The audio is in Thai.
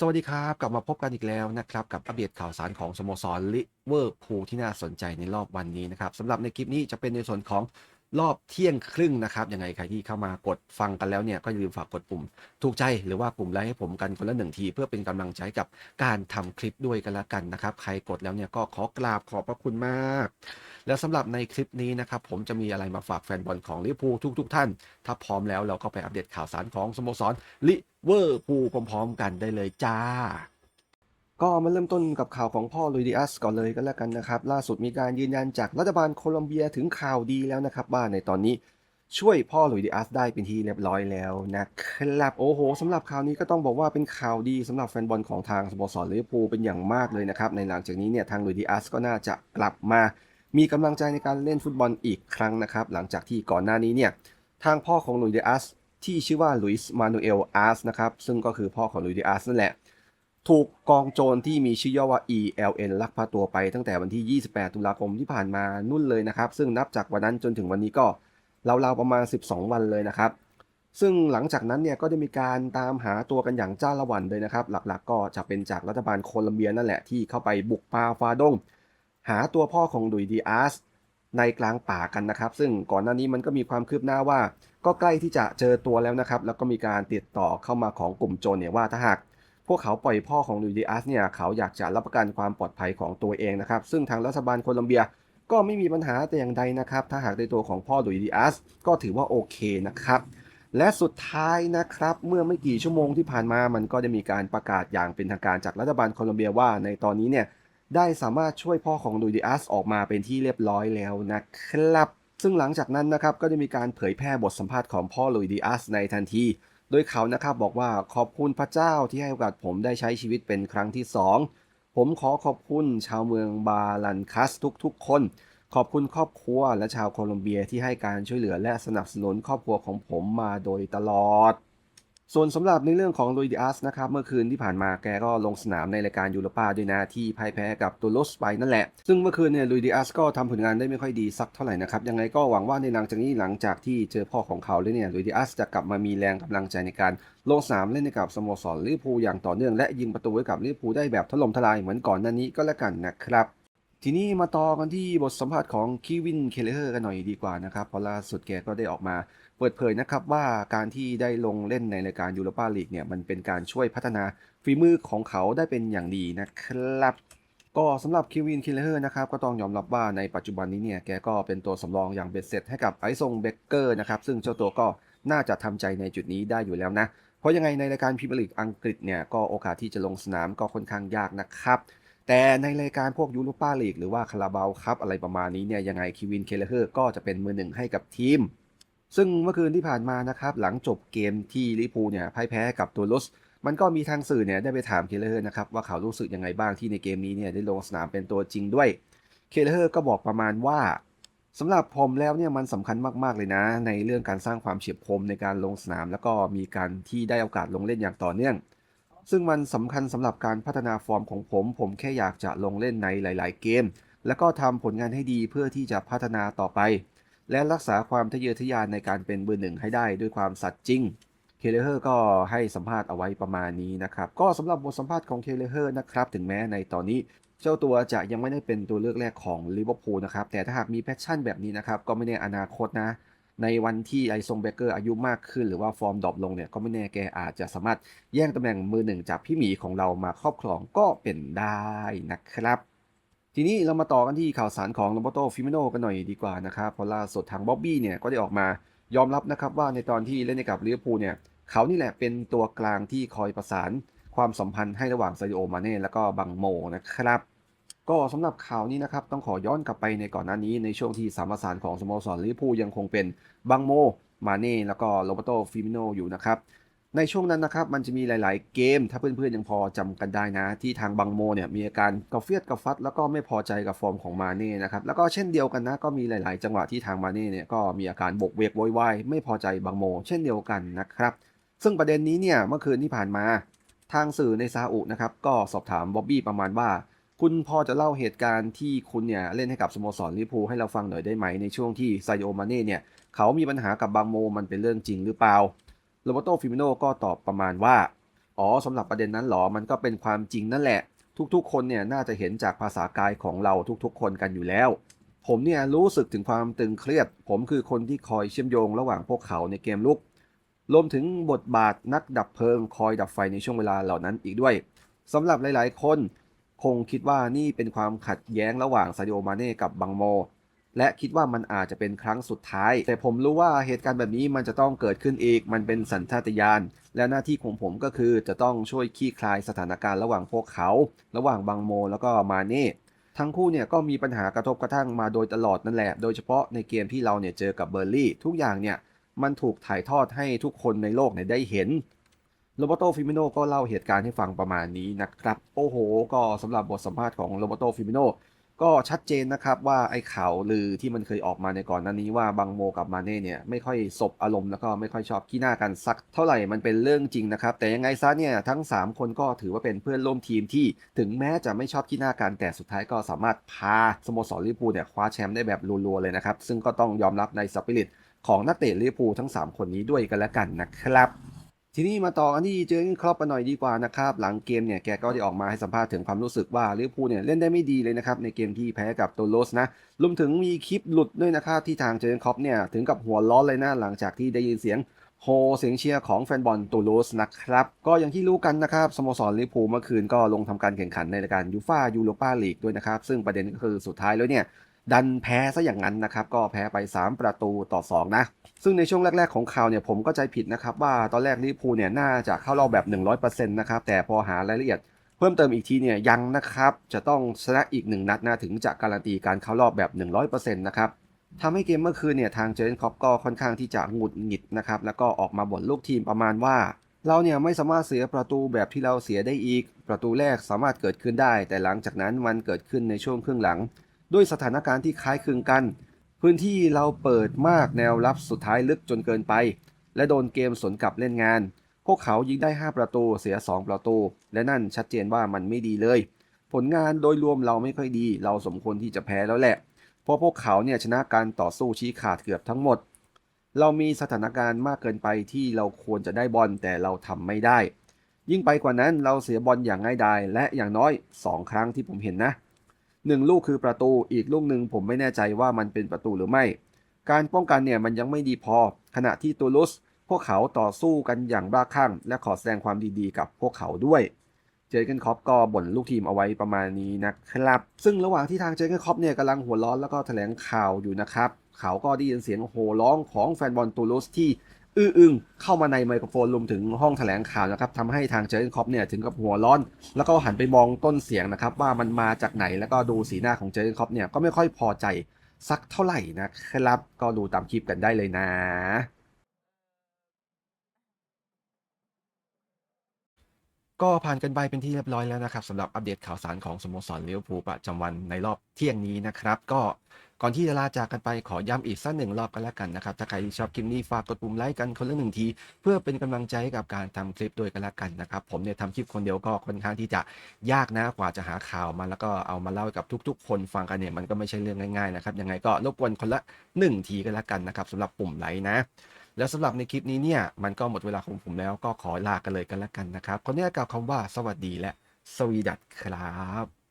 สวัสดีครับ กลับมาพบกันอีกแล้วนะครับกับอัปเดตข่าวสารของสโมสรลิเวอร์พูลที่น่าสนใจในรอบวันนี้นะครับสำหรับในคลิปนี้จะเป็นในส่วนของ รอบเที่ยงครึ่งนะครับยังไงใครที่เข้ามากดฟังกันแล้วเนี่ยก็อย่าลืมฝากกดปุ่ม ถูกใจหรือว่าปุ่มไลค์ให้ผมกันคนละหนึ่งที เพื่อเป็นกำลังใจกับการทำคลิปด้วยกันละกันนะครับ ใครกดแล้วเนี่ยก็ขอกราบขอบพระคุณมาก แล้วสำหรับในคลิปนี้นะครับผมจะมีอะไรมาฝากแฟนบอลของลิเวอร์พูลทุก ๆ ท่าน ถ้าพร้อมแล้วเราก็ไปอัปเดตข่าวสารของสโมสรลิเวอร์พูลพร้อมๆ กันได้เลยจ้า ก็มาเริ่มต้นกับข่าวของพ่อลุยดิอัสก่อนเลยก็แล้วกันนะครับ ล่าสุดมีการยืนยันจากรัฐบาลโคลอมเบียถึงข่าวดีแล้วนะครับว่าในตอนนี้ช่วยพ่อลุยดิอัสได้เป็นที่เรียบร้อยแล้วนะครับโอ้โหสำหรับข่าวนี้ก็ต้องบอกว่าเป็นข่าวดีสำหรับแฟนบอลของทางสโมสรลิเวอร์พูลเป็นอย่างมากเลยนะครับในหลังจากนี้เนี่ยทางลุยดิอัสก็น่าจะกลับมา มีกำลังใจในการเล่นฟุตบอลอีกครั้งนะครับหลังจากที่ก่อนหน้านี้เนี่ยทางพ่อของลุยดิอัสที่ชื่อว่าลุยส์มานูเอลอาร์สนะครับซึ่งก็คือพ่อของลุยดิอัสนั่นแหละ ถูกกองโจรที่มีชื่อย่อว่า ELN ลักพาตัวไปตั้งแต่วันที่ 28 ตุลาคมที่ผ่านมานุ่นเลยนะครับ ซึ่งนับจากวันนั้นจนถึงวันนี้ก็ราวๆประมาณ 12 วันเลยนะครับ ซึ่งหลังจากนั้นเนี่ยก็ได้มีการตามหาตัวกันอย่างจ้าละวันเลยนะครับ หลักๆ ก็จะเป็นจากรัฐบาลโคลัมเบียนั่นแหละที่เข้าไปบุกป่าฟาดง หาตัวพ่อของดุยดีอาร์สในกลางป่ากันนะครับ ซึ่งก่อนหน้านี้มันก็มีความคืบหน้าว่า ก็ใกล้ที่จะเจอตัวแล้วนะครับ แล้วก็มีการติดต่อเข้ามาของกลุ่มโจรเนี่ยว่าถ้าหาก พวกเขาปล่อยพ่อของลุยดิอัสเนี่ยเขาอยากจะรับประกันความปลอดภัยของตัวเองนะครับ ซึ่งทางรัฐบาลโคลอมเบียก็ไม่มีปัญหาแต่อย่างใดนะครับ ถ้าหากในตัวของพ่อลุยดิอัสก็ถือว่าโอเคนะครับ และสุดท้ายนะครับ เมื่อไม่กี่ชั่วโมงที่ผ่านมามันก็ได้มีการประกาศอย่างเป็นทางการจากรัฐบาลโคลอมเบียว่าในตอนนี้เนี่ยได้สามารถช่วยพ่อของลุยดิอัสออกมาเป็นที่เรียบร้อยแล้วนะครับ ซึ่งหลังจากนั้นนะครับก็ได้มีการเผยแพร่บทสัมภาษณ์ของพ่อลุยดิอัสในทันที โดยเขานะครับบอกว่าขอบคุณพระเจ้าที่ให้โอกาสผมได้ใช้ชีวิตเป็นครั้งที่สองผมขอขอบคุณชาวเมืองบาลันคัสทุกๆ คน ขอบคุณครอบครัวและชาวโคลอมเบียที่ให้การช่วยเหลือและสนับสนุนครอบครัวของผมมาโดยตลอด ส่วนสำหรับในเรื่องของลุยดิอัสนะครับเมื่อคืนที่ผ่านมาแกก็ลงสนามในรายการยูโรปาด้วยนะที่พ่ายแพ้กับตูลุสไปนั่นแหละ ซึ่งเมื่อคืนเนี่ยลุยดิอัสก็ทำผลงานได้ไม่ค่อยดีสักเท่าไหร่นะครับยังไงก็หวังว่าในหลังจากนี้หลังจากที่เจอพ่อของเขาแล้วเนี่ยลุยดิอัสจะกลับมามีแรงกำลังใจในการลงสนามเล่นในกับสโมสรลิเวอร์พูลอย่างต่อเนื่องและยิงประตูให้กับลิเวอร์พูลได้แบบถล่มทลายเหมือนก่อนหน้านี้ก็แล้วกันนะครับ ทีนี้มาต่อกันที่บทสัมภาษณ์ของคีวินเคเลอร์กันหน่อยดีกว่านะครับเพราะล่าสุดแกก็ได้ออกมาเปิดเผยนะครับว่าการที่ได้ลงเล่นในรายการยูโรปาลีกเนี่ยมันเป็นการช่วยพัฒนาฝีมือของเขาได้เป็นอย่างดีนะครับ ก็สำหรับคิวินคิลเลอร์นะครับก็ต้องยอมรับว่าในปัจจุบันนี้เนี่ยแกก็เป็นตัวสำรองอย่างเบ็ดเสร็จให้กับไอซงเบเกอร์นะครับซึ่งเจ้าตัวก็น่าจะทำใจในจุดนี้ได้อยู่แล้วนะ เพราะยังไงในรายการพรีเมียร์ลีกอังกฤษเนี่ยก็โอกาสที่จะลงสนามก็ค่อนข้างยากนะครับ แต่ในรายการพวกยูโรปาลีกหรือว่าคาราบาวครับอะไรประมาณนี้เนี่ยยังไงคิวินเคลเลอร์ก็จะเป็นมือหนึ่งให้กับทีม ซึ่งเมื่อคืนที่ผ่านมานะครับหลังจบเกมที่ลิเวอร์พูเนี่ยพ่ายแพ้กับตัวลุสมันก็มีทางสื่อเนี่ยได้ไปถามเคลเลอร์นะครับว่าเขารู้สึกยังไงบ้างที่ในเกมนี้เนี่ยได้ลงสนามเป็นตัวจริงด้วยเคลเลอร์ก็บอกประมาณว่าสำหรับผมแล้วเนี่ยมันสำคัญมากๆเลยนะ ในเรื่องการสร้างความเฉียบคมในการลงสนาม แล้วก็มีการที่ได้โอกาสลงเล่นอย่างต่อเนื่อง ซึ่งมันสำคัญสำหรับการพัฒนาฟอร์มของผม ผมแค่อยากจะลงเล่นในหลาย ๆ เกม แล้วก็ทำผลงานให้ดีเพื่อที่จะพัฒนาต่อไป และรักษาความทะเยอทะยานในการเป็นเบอร์หนึ่งให้ได้ด้วยความสัตย์จริงเคเลเฮอร์ก็ให้สัมภาษณ์เอาไว้ประมาณนี้นะครับ ก็สำหรับบทสัมภาษณ์ของเคเลเฮอร์นะครับ ถึงแม้ในตอนนี้ เจ้าตัวจะยังไม่ได้เป็นตัวเลือกแรกของลิเวอร์พูลนะครับ แต่ถ้าหากมีแพชชั่นแบบนี้นะครับ ก็ไม่แน่อนาคตนะ ในวันที่ไอซงเบเกอร์อายุมากขึ้นหรือว่าฟอร์มดรอปลงเนี่ยก็ไม่แน่แกอาจจะสามารถแย่งตำแหน่งมือหนึ่งจากพี่หมีของเรามาครอบครองก็เป็นได้นะครับ ทีนี้เรามาต่อกันที่ข่าวสารของโรเบโตฟิมิโนกันหน่อยดีกว่านะครับเพราะล่าสุดทางบ๊อบบี้เนี่ยก็ได้ออกมายอมรับนะครับว่าในตอนที่เล่นในกับลิเวอร์พูลเนี่ยเขานี่แหละเป็นตัวกลางที่คอยประสานความสัมพันธ์ให้ระหว่างซาดิโอมาเน่แล้วก็บังโมนะครับ ก็สำหรับข่าวนี้นะครับ ต้องขอย้อนกลับไปในก่อนหน้านี้ในช่วงที่สามสานของสโมสรลิเวอร์พูลยังคงเป็นบังโม มาเน่ แล้วก็โรเบโตฟิมิโนอยู่นะครับ ในช่วงนั้นนะครับมันจะมีหลาย ๆ เกม ถ้าเพื่อน ๆ ยังพอจำกันได้นะ ที่ทางบังโมเนี่ยมีอาการกระเฟียดกระฟัด แล้วก็ไม่พอใจกับฟอร์มของมาเน่นะครับแล้วก็เช่นเดียวกันนะก็มีหลาย ๆ จังหวะที่ทางมาเน่เนี่ยก็มีอาการบกเวกโวยวายไม่พอใจบังโม เช่นเดียวกันนะครับ ซึ่งประเด็นนี้เนี่ยเมื่อคืนที่ผ่านมา ทางสื่อในซาอุนะครับก็สอบถามบ๊อบบี้ประมาณว่า คุณพอจะเล่าเหตุการณ์ที่คุณเนี่ยเล่นให้กับสโมสรลิเวอร์พูลให้เราฟังหน่อยได้ไหมในช่วงที่ไซโอมาเน่เนี่ย เขามีปัญหากับบังโมมันเป็นเรื่องจริงหรือเปล่าโรเบโตฟิมิโนก็ตอบประมาณว่า อ๋อสำหรับประเด็นนั้นหรอมันก็เป็นความจริงนั่นแหละ ทุกๆ คนเนี่ยน่าจะเห็นจากภาษากายของเราทุกๆ คนกันอยู่แล้ว ผมเนี่ยรู้สึกถึงความตึงเครียด ผมคือคนที่คอยเชื่อมโยงระหว่างพวกเขาในเกมลุกรวมถึงบทบาทนักดับเพลิงคอยดับไฟในช่วงเวลาเหล่านั้นอีกด้วยสำหรับหลายๆ คน คงคิดว่านี่เป็นความขัดแย้งระหว่างซาดิโอมาเน่กับบังโม และคิดว่ามันอาจจะเป็นครั้งสุดท้าย แต่ผมรู้ว่าเหตุการณ์แบบนี้มันจะต้องเกิดขึ้นอีก มันเป็นสัญชาตญาณ และหน้าที่ของผมก็คือจะต้องช่วยคลี่คลายสถานการณ์ระหว่างพวกเขา ระหว่างบังโม แล้วก็มาเน่ทั้งคู่เนี่ยก็มีปัญหากระทบกระทั่งมาโดยตลอดนั่นแหละ โดยเฉพาะในเกมที่เราเนี่ยเจอกับเบอร์ลี่ ทุกอย่างเนี่ยมันถูกถ่ายทอดให้ทุกคนในโลกเนี่ยได้เห็น โรเบโตฟิมิโนก็เล่าเหตุการณ์ให้ฟังประมาณนี้นะครับ โอ้โห ก็สำหรับบทสัมภาษณ์ของโรเบโตฟิมิโนก็ชัดเจนนะครับว่าไอ้ข่าวลือที่มันเคยออกมาในก่อนหน้านี้ว่าบังโมกับมาเน่เนี่ยไม่ค่อยสบอารมณ์แล้วก็ไม่ค่อยชอบขี้หน้ากันสัก เท่าไหร่มันเป็นเรื่องจริงนะครับ แต่ยังไงซะเนี่ยทั้ง 3 คนก็ถือว่าเป็นเพื่อนร่วมทีมที่ถึงแม้จะไม่ชอบขี้หน้ากันแต่สุดท้ายก็สามารถพาสโมสรลิเวอร์พูเนี่ยคว้าแชมป์ได้แบบรัวๆเลยนะครับซึ่งก็ต้องยอมรับในสปิริตของนักเตะลิเวอร์พูทั้ง 3 คนนี้ด้วยกันแล้วกันนะครับ ทีนี้มาต่อกันที่เจอร์นครอปกันหน่อยดีกว่านะครับ หลังเกมเนี่ยแกก็ได้ออกมาให้สัมภาษณ์ถึงความรู้สึกว่าลิเวอร์พูลเนี่ยเล่นได้ไม่ดีเลยนะครับในเกมที่แพ้กับโตโลสนะรวมถึงมีคลิปหลุดด้วยนะครับที่ทางเจอร์นครอปเนี่ยถึงกับหัวร้อนเลยนะหลังจากที่ได้ยินเสียงโฮเสียงเชียร์ของแฟนบอลโตโลสนะครับ ก็อย่างที่รู้กันนะครับสโมสรลิเวอร์พูลเมื่อคืนก็ลงทำการแข่งขันในรายการยูฟ่ายูโรปาลีกด้วยนะครับ ซึ่งประเด็นก็คือสุดท้ายแล้วเนี่ย ดันแพ้ซะอย่างนั้นนะครับก็แพ้ไป 3 ประตูต่อ 2 นะ ซึ่งในช่วงแรก ๆ ของข่าวเนี่ยผมก็ใจผิดนะครับว่าตอนแรกลิเวอร์พูลเนี่ยน่าจะเข้ารอบแบบ 100%นะครับแต่พอหารายละเอียดเพิ่มเติมอีกทีเนี่ยยังนะครับ จะต้องชนะอีก 1 นัดนะถึงจะการันตีการเข้ารอบแบบ 100%นะครับทำให้เกมเมื่อคืนเนี่ยทางเจนคอปก็ค่อนข้างที่จะหงุดหงิดนะครับแล้วก็ออกมาบ่นลูกทีมประมาณว่า เราเนี่ยไม่สามารถเสียประตูแบบที่เราเสียได้อีก ประตูแรกสามารถเกิดขึ้นได้ แต่หลังจากนั้นมันเกิดขึ้นในช่วงครึ่งหลัง ด้วยสถานการณ์ที่คล้ายคลึงกัน พื้นที่เราเปิดมากแนวรับสุดท้ายลึกจนเกินไป และโดนเกมสวนกลับเล่นงาน พวกเขายิงได้ 5 ประตูเสีย 2 ประตู และนั่นชัดเจนว่ามันไม่ดีเลย ผลงานโดยรวมเราไม่ค่อยดี เราสมควรที่จะแพ้แล้วแหละ เพราะพวกเขาเนี่ยชนะการต่อสู้ชี้ขาดเกือบทั้งหมด เรามีสถานการณ์มากเกินไปที่เราควรจะได้บอลแต่เราทำไม่ได้ ยิ่งไปกว่านั้นเราเสียบอลอย่างง่ายดายและอย่างน้อย 2 ครั้งที่ผมเห็นนะ หนึ่งลูกคือประตู อีกลูกหนึ่งผมไม่แน่ใจว่ามันเป็นประตูหรือไม่ การป้องกันเนี่ยมันยังไม่ดีพอ ขณะที่ตูลุสพวกเขาต่อสู้กันอย่างบ้าคลั่ง และขอแสดงความดีๆ กับพวกเขาด้วย เจอเกนคอปก็บ่นลูกทีมเอาไว้ประมาณนี้นะครับ ซึ่งระหว่างที่ทางเจอเกนคอปเนี่ยกำลังหัวร้อนแล้วก็แถลงข่าวอยู่นะครับ เขาก็ได้ยินเสียงโห่ร้องของแฟนบอลตูลุสที่ อื้ออึงเข้ามาในไมโครโฟนรวมถึงห้องแถลงข่าวนะครับทำให้ทางเจอร์นคอปเนี่ยถึงกับหัวร้อน แล้วก็หันไปมองต้นเสียงนะครับว่ามันมาจากไหนแล้วก็ดูสีหน้าของเจอร์นคอปเนี่ยก็ไม่ค่อยพอใจสักเท่าไหร่นะครับ ก็ดูตามคลิปกันได้เลยนะ ก็ผ่านกันไปเป็นที่เรียบร้อยแล้วนะครับสำหรับอัปเดตข่าวสารของสโมสรเลิเวอร์พูประจำวันในรอบเที่ยงนี้นะครับ ก็ก่อนที่จะลาจากกันไปขอย้ำอีกสักหนึ่งรอบกันแล้วกันนะครับ ถ้าใครชอบคลิปนี้ฝากกดปุ่มไลค์กันคนละหนึ่งที เพื่อเป็นกำลังใจให้กับการทำคลิปด้วยกันแล้วกันนะครับ ผมเนี่ยทำคลิปคนเดียวก็ค่อนข้างที่จะยากนะกว่าจะหาข่าวมาแล้วก็เอามาเล่ากับทุก ๆ คนฟังกันเนี่ยมันก็ไม่ใช่เรื่องง่ายๆนะครับยังไงก็รบกวนคนละหนึ่งทีกันแล้วกันนะครับสำหรับปุ่มไลค์นะ แล้วสำหรับในคลิปนี้เนี่ยมันก็หมดเวลาของผมแล้วก็ขอลากันเลยกันแล้วกันนะครับคนนี้กล่าวคำว่าสวัสดีและสวีดัตครับ